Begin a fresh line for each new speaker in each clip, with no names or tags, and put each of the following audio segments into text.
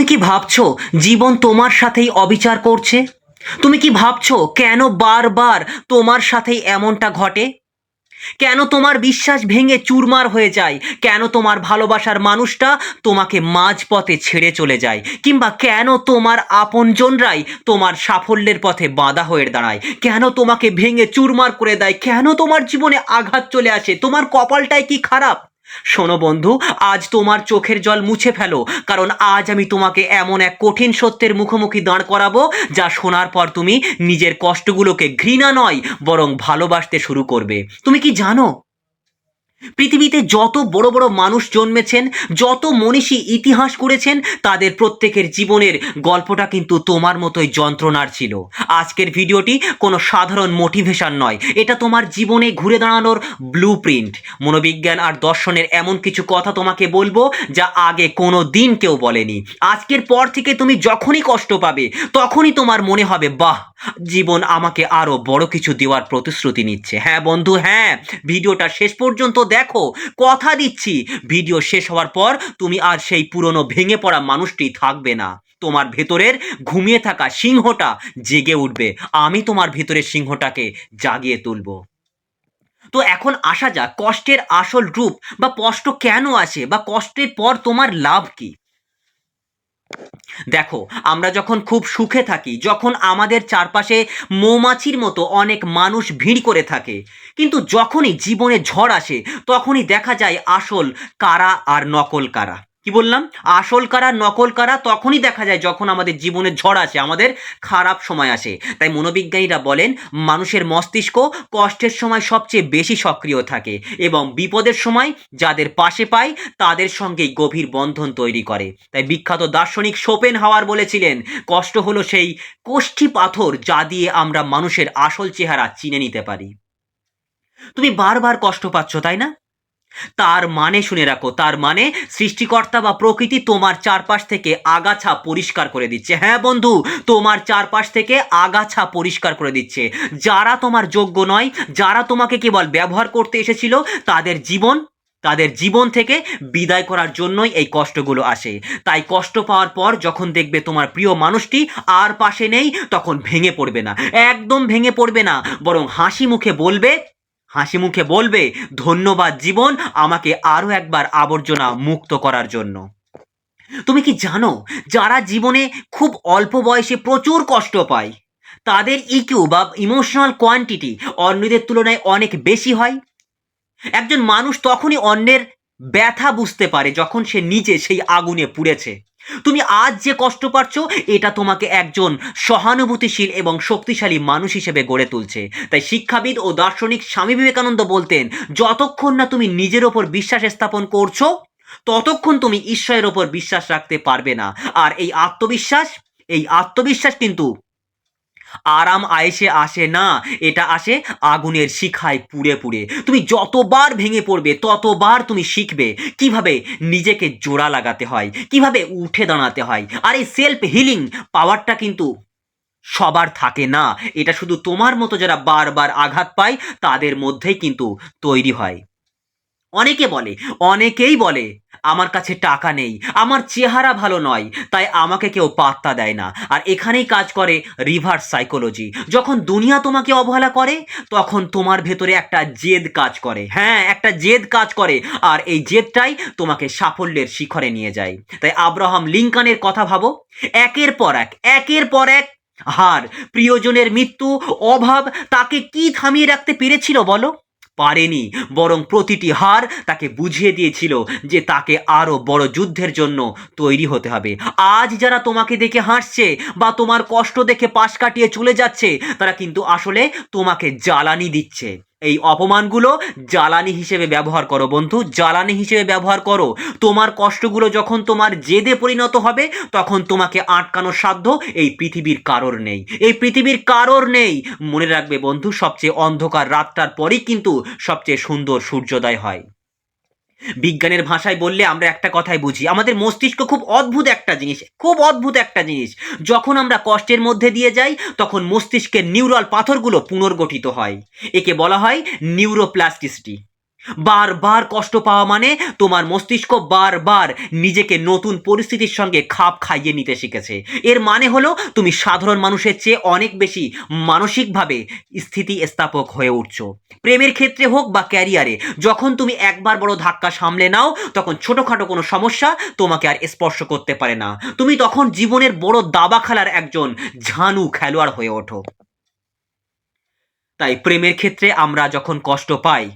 তুমি কি ভাবছ জীবন তোমার সাথেই অবিচার করছে? তুমি কি ভাবছ কেন বারবার তোমার সাথেই এমনটা ঘটে? কেন তোমার বিশ্বাস ভেঙে চুরমার হয়ে যায়? কেন তোমার ভালোবাসার মানুষটা তোমাকে মাঝপথে ছেড়ে চলে যায়? কিংবা কেন তোমার আপনজনরাই তোমার সাফল্যের পথে বাধা হয়ে দাঁড়ায়? কেন তোমাকে ভেঙে চুরমার করে দেয়? কেন তোমার জীবনে আঘাত চলে আসে? তোমার কপালটাই কি খারাপ? শোনো বন্ধু, আজ তোমার চোখের জল মুছে ফেলো, কারণ আজ আমি তোমাকে এমন এক কঠিন সত্যের মুখোমুখি দাঁড় করাবো, যা শোনার পর তুমি নিজের কষ্টগুলোকে ঘৃণা নয়, বরং ভালোবাসতে শুরু করবে। তুমি কি জানো? পৃথিবীতে যত বড় বড় মানুষ জন্মেছেন, যত মনীষী ইতিহাস করেছেন, তাদের প্রত্যেকের জীবনের গল্পটা কিন্তু তোমার মতোই যন্ত্রণার ছিল। আজকের ভিডিওটি কোনো সাধারণ মোটিভেশন নয়। এটা তোমার জীবনে ঘুরে দাঁড়ানোর ব্লু প্রিন্ট মনোবিজ্ঞান আর দর্শনের এমন কিছু কথা তোমাকে বলব যা আগে কোনো দিন কেউ বলেনি। আজকের পর থেকে তুমি যখনই কষ্ট পাবে, তখনই তোমার মনে হবে, বাহ জীবন আমাকে আরও বড় কিছু দেওয়ার প্রতিশ্রুতি নিচ্ছে। হ্যাঁ বন্ধু হ্যাঁ ভিডিওটা শেষ পর্যন্ত দেখো, কথা দিচ্ছি। ভিডিও শেষ হওয়ার পর তুমি আর সেই পুরনো ভেঙে পড়া মানুষটি থাকবে না। তোমার ভেতরের ঘুমিয়ে থাকা সিংহটা জেগে উঠবে। আমি তোমার ভেতরের সিংহটাকে জাগিয়ে তুলবো। তো এখন আসা যাক, কষ্টের আসল রূপ বা কষ্ট কেন আসে বা কষ্টের পর তোমার লাভ কি? দেখো, আমরা যখন খুব সুখে থাকি, যখন আমাদের চারপাশে মৌমাছির মতো অনেক মানুষ ভিড় করে থাকে, কিন্তু যখনই জীবনে ঝড় আসে, তখনই দেখা যায় আসল কারা আর নকল কারা। কি বললাম? আসল কারা, নকল কারা তখনই দেখা যায় যখন আমাদের জীবনে ঝড় আসে, আমাদের খারাপ সময় আসে। তাই মনোবিজ্ঞানীরা বলেন, মানুষের মস্তিষ্ক কষ্টের সময় সবচেয়ে বেশি সক্রিয় থাকে এবং বিপদের সময় যাদের পাশে পায় তাদের সঙ্গেই গভীর বন্ধন তৈরি করে। তাই বিখ্যাত দার্শনিক শোপেন হাওয়ার বলেছিলেন, কষ্ট হলো সেই কোষ্ঠী পাথর যা দিয়ে আমরা মানুষের আসল চেহারা চিনে নিতে পারি। তুমি বারবার কষ্ট পাচ্ছ, তাই না? তার মানে শুনে রাখো, তার মানে সৃষ্টিকর্তা বা প্রকৃতি তোমার চারপাশ থেকে আগাছা পরিষ্কার করে দিচ্ছে। হ্যাঁ বন্ধু, তোমার চারপাশ থেকে আগাছা পরিষ্কার করে দিচ্ছে। যারা তোমার যোগ্য নয়, যারা তোমাকে কেবল ব্যবহার করতে এসেছিল, তাদের জীবন তাদের জীবন থেকে বিদায় করার জন্যই এই কষ্টগুলো আসে। তাই কষ্ট পাওয়ার পর যখন দেখবে তোমার প্রিয় মানুষটি আর পাশে নেই, তখন ভেঙে পড়বে না। একদম ভেঙে পড়বে না, বরং হাসি মুখে বলবে হাসি মুখে বলবে, ধন্যবাদ জীবন আমাকে আরও একবার আবর্জনা মুক্ত করার জন্য। তুমি কি জানো, যারা জীবনে খুব অল্প বয়সে প্রচুর কষ্ট পায়, তাদের ইকিউ বা ইমোশনাল কোয়ান্টিটি অন্যদের তুলনায় অনেক বেশি হয়। একজন মানুষ তখনই অন্যের ব্যথা বুঝতে পারে যখন সে নিজে সেই আগুনে পুড়েছে। তুমি আজ যে কষ্ট পাচ্ছ এটা তোমাকে একজন সহানুভূতিশীল এবং শক্তিশালী মানুষ হিসেবে গড়ে তুলছে। তাই শিক্ষাবিদ ও দার্শনিক স্বামী বিবেকানন্দ বলতেন, যতক্ষণ না তুমি নিজের ওপর বিশ্বাস স্থাপন করছ, ততক্ষণ তুমি ঈশ্বরের ওপর বিশ্বাস রাখতে পারবে না। আর এই আত্মবিশ্বাস এই আত্মবিশ্বাস কিন্তু আরাম আয়েসে আসে না, এটা আসে আগুনের শিখায় পুড়ে পুড়ে। তুমি যতবার ভেঙে পড়বে, ততবার তুমি শিখবে কীভাবে নিজেকে জোড়া লাগাতে হয়, কীভাবে উঠে দাঁড়াতে হয়। আর এই সেলফ হিলিং পাওয়ারটা কিন্তু সবার থাকে না। এটা শুধু তোমার মতো যারা বারবার আঘাত পায়, তাদের মধ্যেই কিন্তু তৈরি হয়। অনেকে বলে, অনেকেই বলে আমার কাছে টাকা নেই, আমার চেহারা ভালো নয়, তাই আমাকে কেউ পাত্তা দেয় না। আর এখানেই কাজ করে রিভার্স সাইকোলজি যখন দুনিয়া তোমাকে অবহেলা করে, তখন তোমার ভেতরে একটা জেদ কাজ করে। হ্যাঁ একটা জেদ কাজ করে, আর এই জেদটাই তোমাকে সাফল্যের শিখরে নিয়ে যায়। তাই আব্রাহাম লিঙ্কনের কথা ভাবো। একের পর এক, একের পর এক হার, প্রিয়জনের মৃত্যু, অভাব, তাকে কি থামিয়ে রাখতে পেরেছিল বলো? পারেনি, বরং প্রতিটি হার তাকে বুঝিয়ে দিয়েছিল যে তাকে আরও বড় যুদ্ধের জন্য তৈরি হতে হবে। আজ যারা তোমাকে দেখে হাসছে বা তোমার কষ্ট দেখে পাশ কাটিয়ে চলে যাচ্ছে, তারা কিন্তু আসলে তোমাকে জ্বালানি দিচ্ছে। এই অপমানগুলো জ্বালানি হিসেবে ব্যবহার করো বন্ধু, জ্বালানি হিসেবে ব্যবহার করো। তোমার কষ্টগুলো যখন তোমার জেদে পরিণত হবে, তখন তোমাকে আটকানোর সাধ্য এই পৃথিবীর কারোর নেই। এই পৃথিবীর কারোর নেই। মনে রাখবে বন্ধু, সবচেয়ে অন্ধকার রাতটার পরই কিন্তু সবচেয়ে সুন্দর সূর্যোদয় হয়। বিজ্ঞানের ভাষায় বললে আমরা একটা কথাই বুঝি। আমাদের মস্তিষ্ক খুব অদ্ভুত একটা জিনিস, খুব অদ্ভুত একটা জিনিস। যখন আমরা কষ্টের মধ্যে দিয়ে যাই, তখন মস্তিষ্কের নিউরাল পাথরগুলো পুনর্গঠিত হয়। একে বলা হয় নিউরোপ্লাস্টিসিটি। বারবার কষ্ট পাওয়া মানে তোমার মস্তিষ্ক বারবার নিজেকে নতুন পরিস্থিতির সঙ্গে খাপ খাইয়ে নিতে শিখেছে। এর মানে হলো তুমি সাধারণ মানুষের চেয়ে অনেক বেশি মানসিকভাবে স্থিতিস্থাপক হয়ে উঠছো। প্রেমের ক্ষেত্রে হোক বা ক্যারিয়ারে যখন তুমি একবার বড় ধাক্কা সামলে নাও, তখন ছোটোখাটো কোনো সমস্যা তোমাকে আর স্পর্শ করতে পারে না। তুমি তখন জীবনের বড় দাবা খেলার একজন ঝানু খেলোয়াড় হয়ে ওঠো। তাই প্রেমের ক্ষেত্রে আমরা যখন কষ্ট পাই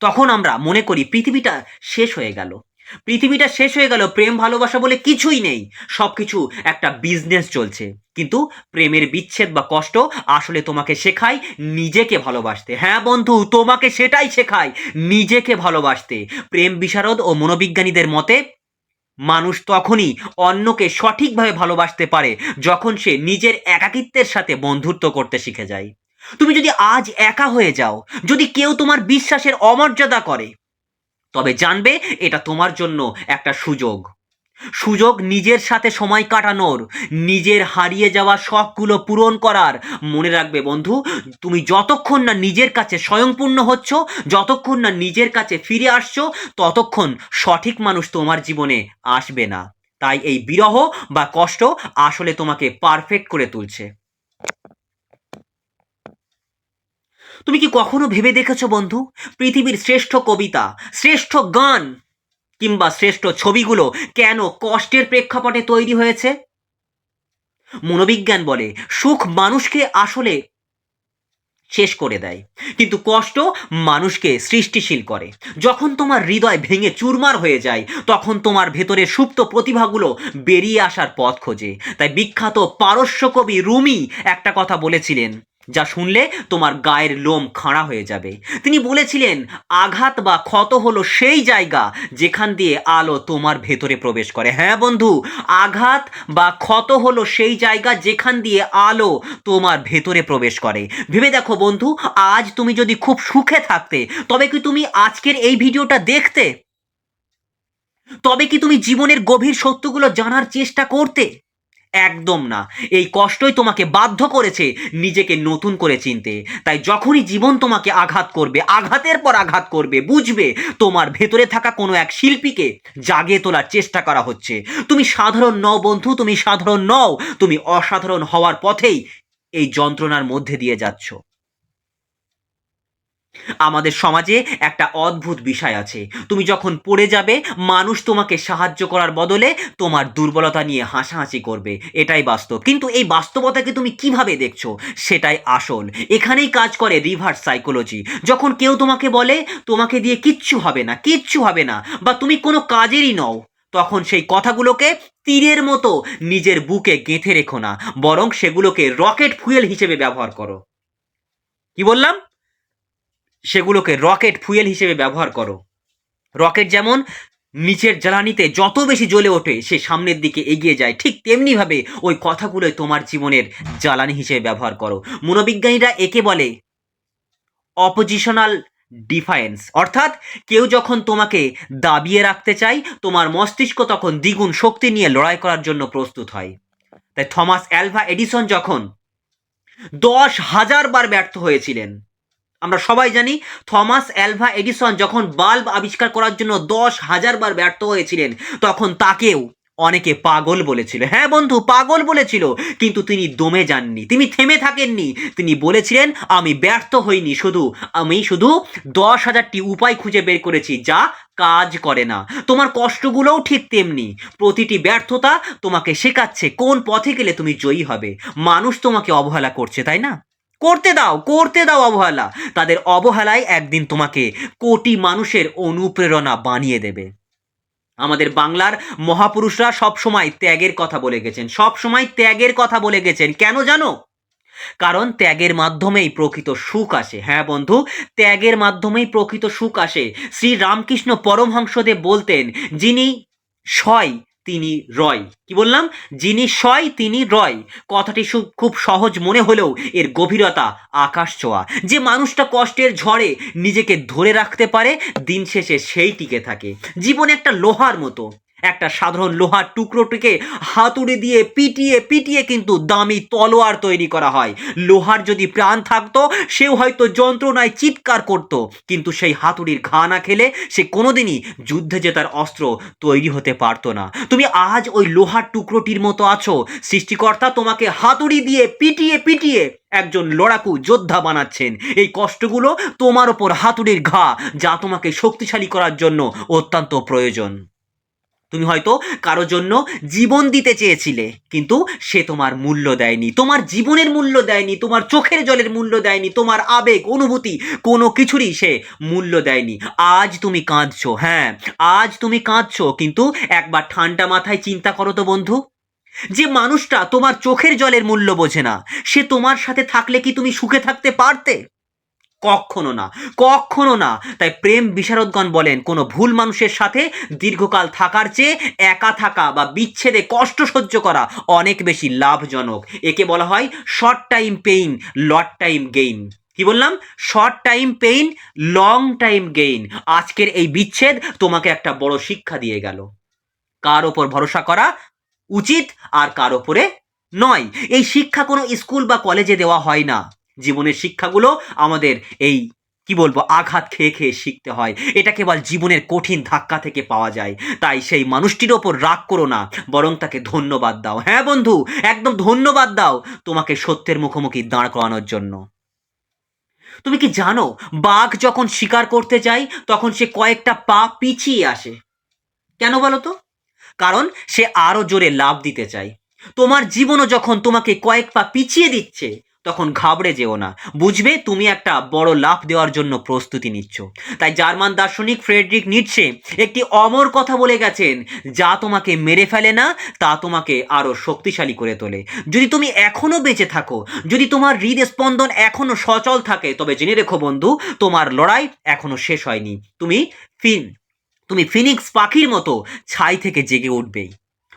তখন আমরা মনে করি পৃথিবীটা শেষ হয়ে গেল। পৃথিবীটা শেষ হয়ে গেল, প্রেম, ভালোবাসা বলে কিছুই নেই। সব কিছু একটা বিজনেস চলছে। কিন্তু প্রেমের বিচ্ছেদ বা কষ্ট আসলে তোমাকে শেখায় নিজেকে ভালোবাসতে। হ্যাঁ বন্ধু, তোমাকে সেটাই শেখায় নিজেকে ভালোবাসতে। প্রেম বিশারদ ও মনোবিজ্ঞানীদের মতে, মানুষ তখনই অন্যকে সঠিকভাবে ভালোবাসতে পারে যখন সে নিজের একাকিত্বের সাথে বন্ধুত্ব করতে শিখে যায়। তুমি যদি আজ একা হয়ে যাও, যদি কেউ তোমার বিশ্বাসের অমর্যাদা করে, তবে জানবে এটা তোমার জন্য একটা সুযোগ। সুযোগ নিজের সাথে সময় কাটানোর, নিজের হারিয়ে যাওয়া শখগুলো পূরণ করার। মনে রাখবে বন্ধু, তুমি যতক্ষণ না নিজের কাছে স্বয়ংপূর্ণ হচ্ছ, যতক্ষণ না নিজের কাছে ফিরে আসছো, ততক্ষণ সঠিক মানুষ তোমার জীবনে আসবে না। তাই এই বিরহ বা কষ্ট আসলে তোমাকে পারফেক্ট করে তুলছে। তুমি কি কখনো ভেবে দেখেছ, বন্ধু? পৃথিবীর শ্রেষ্ঠ কবিতা, শ্রেষ্ঠ গান কিংবা শ্রেষ্ঠ ছবিগুলো কেন কষ্টের প্রেক্ষাপটে তৈরি হয়েছে? মনোবিজ্ঞান বলে, সুখ মানুষকে আসলে শেষ করে দেয়, কিন্তু কষ্ট মানুষকে সৃষ্টিশীল করে। যখন তোমার হৃদয় ভেঙে চুরমার হয়ে যায়, তখন তোমার ভেতরে সুপ্ত প্রতিভাগুলো বেরিয়ে আসার পথ খোঁজে। তাই বিখ্যাত পারস্য কবি রুমি একটা কথা বলেছিলেন যা শুনলে তোমার গায়ের লোম খাঁড়া হয়ে যাবে। তিনি বলেছিলেন, আঘাত বা ক্ষত হলো সেই জায়গা যেখান দিয়ে আলো তোমার ভেতরে প্রবেশ করে। হ্যাঁ বন্ধু, আঘাত বা ক্ষত হলো সেই জায়গা যেখান দিয়ে আলো তোমার ভেতরে প্রবেশ করে। ভেবে দেখো বন্ধু, আজ তুমি যদি খুব সুখে থাকতে, তবে কি তুমি আজকের এই ভিডিওটা দেখতে? তবে কি তুমি জীবনের গভীর সত্যগুলো জানার চেষ্টা করতে? একদম না। এই কষ্টই তোমাকে বাধ্য করেছে নিজেকে নতুন করে চিনতে। তাই যখনই জীবন তোমাকে আঘাত করবে, আঘাতের পর আঘাত করবে, বুঝবে তোমার ভেতরে থাকা কোনো এক শিল্পীকে জাগিয়ে তোলার চেষ্টা করা হচ্ছে। তুমি সাধারণ নও বন্ধু, তুমি সাধারণ নও, তুমি অসাধারণ হওয়ার পথেই এই যন্ত্রণার মধ্যে দিয়ে যাচ্ছ। আমাদের সমাজে একটা অদ্ভুত বিষয় আছে। তুমি যখন পড়ে যাবে, মানুষ তোমাকে সাহায্য করার বদলে তোমার দুর্বলতা নিয়ে হাসাহাসি করবে। এটাই বাস্তব। কিন্তু এই বাস্তবতাকে তুমি কীভাবে দেখছ? সেটাই আসল। এখানেই কাজ করে রিভার্স সাইকোলজি যখন কেউ তোমাকে বলে, তোমাকে দিয়ে কিচ্ছু হবে না, কিচ্ছু হবে না, বা তুমি কোনো কাজেরই নও, তখন সেই কথাগুলোকে তীরের মতো নিজের বুকে গেঁথে রেখো না, বরং সেগুলোকে রকেট ফুয়েল হিসেবে ব্যবহার করো। কি বললাম? সেগুলোকে রকেট ফুয়েল হিসেবে ব্যবহার করো। রকেট যেমন নিচের জ্বালানিতে যত বেশি জ্বলে ওঠে, সে সামনের দিকে এগিয়ে যায়। ঠিক তেমনিভাবে ওই কথাগুলোই তোমার জীবনের জ্বালানি হিসেবে ব্যবহার করো। মনোবিজ্ঞানীরা একে বলে অপোজিশনাল ডিফায়েন্স অর্থাৎ কেউ যখন তোমাকে দাবিয়ে রাখতে চায়, তোমার মস্তিষ্ক তখন দ্বিগুণ শক্তি নিয়ে লড়াই করার জন্য প্রস্তুত হয়। তাই থমাস অ্যালভা এডিসন যখন দশ হাজার বার ব্যর্থ হয়েছিলেন আমরা সবাই জানি থমাস অ্যালভা এডিসন যখন বাল্ব আবিষ্কার করার জন্য দশ হাজার বার ব্যর্থ হয়েছিলেন, তখন তাকেও অনেকে পাগল বলেছিল। হ্যাঁ বন্ধু, পাগল বলেছিল, কিন্তু তিনি দমে যাননি। তিনি থেমে থাকেননি। তিনি বলেছিলেন, আমি ব্যর্থ হইনি, শুধু, আমি শুধু দশ হাজারটি উপায় খুঁজে বের করেছি, যা কাজ করে না। তোমার কষ্টগুলোও ঠিক তেমনি। প্রতিটি ব্যর্থতা তোমাকে শেখাচ্ছে, কোন পথে গেলে তুমি জয়ী হবে। মানুষ তোমাকে অবহেলা করছে, তাই না? করতে দাও করতে দাও অবহেলা। তাদের অবহেলায় একদিন তোমাকে কোটি মানুষের অনুপ্রেরণা বানিয়ে দেবে। আমাদের বাংলার মহাপুরুষরা সব সময় ত্যাগের কথা বলে গেছেন সব সময় ত্যাগের কথা বলে গেছেন। কেন জানো? কারণ ত্যাগের মাধ্যমেই প্রকৃত সুখ আসে। হ্যাঁ বন্ধু, ত্যাগের মাধ্যমেই প্রকৃত সুখ আসে। শ্রী রামকৃষ্ণ পরমহংসদেব বলতেন, যিনি সয় তিনি রয়। কি বললাম? যিনি সয়, তিনি রয়। কথাটি খুব সহজ মনে হলেও এর গভীরতা আকাশ ছোঁয়া। যে মানুষটা কষ্টের ঝড়ে নিজেকে ধরে রাখতে পারে, দিন শেষে সেই টিকে থাকে। জীবনে একটা লোহার মতো। একটা সাধারণ লোহার টুকরোটিকে হাতুড়ি দিয়ে পিটিয়ে পিটিয়ে কিন্তু দামি তলোয়ার তৈরি করা হয়। লোহার যদি প্রাণ থাকতো, সেও হয়তো যন্ত্রণায় চিৎকার করত। কিন্তু সেই হাতুড়ির ঘা না খেলে সে কোনোদিনই যুদ্ধে জেতার অস্ত্র তৈরি হতে পারতো না। তুমি আজ ওই লোহার টুকরোটির মতো আছো। সৃষ্টিকর্তা তোমাকে হাতুড়ি দিয়ে পিটিয়ে পিটিয়ে একজন লড়াকু যোদ্ধা বানাচ্ছেন। এই কষ্টগুলো তোমার ওপর হাতুড়ির ঘা, যা তোমাকে শক্তিশালী করার জন্য অত্যন্ত প্রয়োজন। তুমি হয়তো কারও জন্য জীবন দিতে চেয়েছিলে, কিন্তু সে তোমার মূল্য দেয়নি, তোমার জীবনের মূল্য দেয়নি, তোমার চোখের জলের মূল্য দেয়নি, তোমার আবেগ, অনুভূতি, কোনো কিছুরই সে মূল্য দেয়নি। আজ তুমি কাঁদছো হ্যাঁ আজ তুমি কাঁদছো, কিন্তু একবার ঠান্ডা মাথায় চিন্তা করো তো বন্ধু। যে মানুষটা তোমার চোখের জলের মূল্য বোঝে না, সে তোমার সাথে থাকলে কি তুমি সুখে থাকতে পারতে? কখনো না কখনো না। তাই প্রেম বিশারদগণ বলেন, কোনো ভুল মানুষের সাথে দীর্ঘকাল থাকার চেয়ে একা থাকা বা বিচ্ছেদে কষ্ট সহ্য করা অনেক বেশি লাভজনক। একে বলা হয় শর্ট টাইম পেইন লট টাইম গেইন কি বললাম? Short time pain long time gain আজকের এই বিচ্ছেদ তোমাকে একটা বড় শিক্ষা দিয়ে গেল। কার ওপর ভরসা করা উচিত আর কার ওপরে নয়। এই শিক্ষা কোনো স্কুল বা কলেজে দেওয়া হয় না। জীবনের শিক্ষাগুলো আমাদের এই, কি বলব, আঘাত খেয়ে খেয়ে শিখতে হয়। এটা কেবল জীবনের কঠিন ধাক্কা থেকে পাওয়া যায়। তাই সেই মানুষটির ওপর রাগ করো না, বরং তাকে ধন্যবাদ দাও। হ্যাঁ বন্ধু, একদম ধন্যবাদ দাও তোমাকে সত্যের মুখোমুখি দাঁড় করানোর জন্য। তুমি কি জানো, বাঘ যখন শিকার করতে যায়, তখন সে কয়েকটা পা পিছিয়ে আসে। কেন বলো তো? কারণ সে আরও জোরে লাভ দিতে চায়। তোমার জীবনও যখন তোমাকে কয়েক পা পিছিয়ে দিচ্ছে তখন ঘাবড়ে যেও না। বুঝবে তুমি একটা বড় লাভ দেওয়ার জন্য প্রস্তুতি নিচ্ছ। তাই জার্মান দার্শনিক ফ্রেডরিক নিচ্ছে একটি অমর কথা বলে গেছেন, যা তোমাকে মেরে ফেলে না, তা তোমাকে আরও শক্তিশালী করে তোলে। যদি তুমি এখনও বেঁচে থাকো, যদি তোমার হৃদস্পন্দন এখনও সচল থাকে, তবে জেনে রেখো বন্ধু, তোমার লড়াই এখনও শেষ হয়নি। তুমি ফিন, তুমি ফিনিক্স পাখির মতো ছাই থেকে জেগে উঠবেই।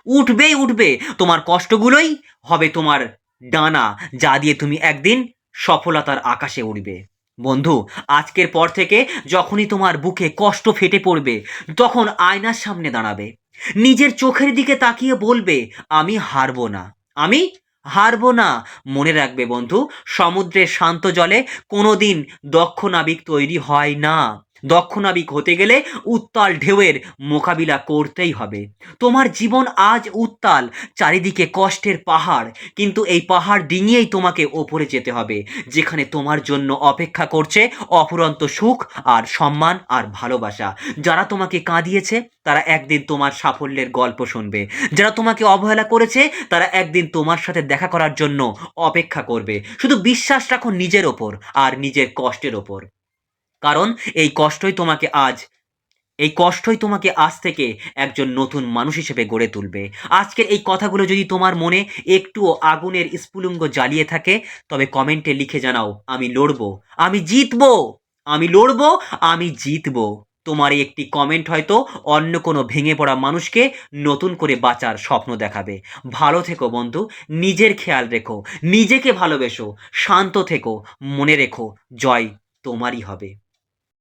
উঠবেই, উঠবে। তোমার কষ্টগুলোই হবে তোমার ডানা, যা দিয়ে তুমি একদিন সফলতার আকাশে উড়বে। বন্ধু, আজকের পর থেকে যখনই তোমার বুকে কষ্ট ফেটে পড়বে, তখন আয়নার সামনে দাঁড়াবে। নিজের চোখের দিকে তাকিয়ে বলবে, আমি হারবো না। আমি হারবো না। মনে রাখবে বন্ধু, সমুদ্রের শান্ত জলে কোনোদিন দক্ষ নাবিক তৈরি হয় না। দক্ষ নাবিক হতে গেলে উত্তাল ঢেউয়ের মোকাবিলা করতেই হবে। তোমার জীবন আজ উত্তাল, চারিদিকে কষ্টের পাহাড়, কিন্তু এই পাহাড় ডিঙিয়েই তোমাকে ওপরে যেতে হবে, যেখানে তোমার জন্য অপেক্ষা করছে অফুরন্ত সুখ আর সম্মান আর ভালোবাসা। যারা তোমাকে কাঁদিয়েছে, তারা একদিন তোমার সাফল্যের গল্প শুনবে। যারা তোমাকে অবহেলা করেছে, তারা একদিন তোমার সাথে দেখা করার জন্য অপেক্ষা করবে। শুধু বিশ্বাস রাখো নিজের ওপর আর নিজের কষ্টের ওপর। কারণ এই কষ্টই তোমাকে আজ, এই কষ্টই তোমাকে আজ থেকে একজন নতুন মানুষ হিসেবে গড়ে তুলবে। আজকের এই কথাগুলো যদি তোমার মনে একটুও আগুনের স্ফুলিঙ্গ জ্বালিয়ে থাকে, তবে কমেন্টে লিখে জানাও, আমি লড়বো, আমি জিতবো, আমি লড়বো, আমি জিতবো। তোমার একটি কমেন্ট হয়তো অন্য কোনো ভেঙে পড়া মানুষকে নতুন করে বাঁচার স্বপ্ন দেখাবে। ভালো থেকো বন্ধু, নিজের খেয়াল রেখো, নিজেকে ভালোবেসো, শান্ত থেকো, মনে রেখো, জয় তোমারই হবে।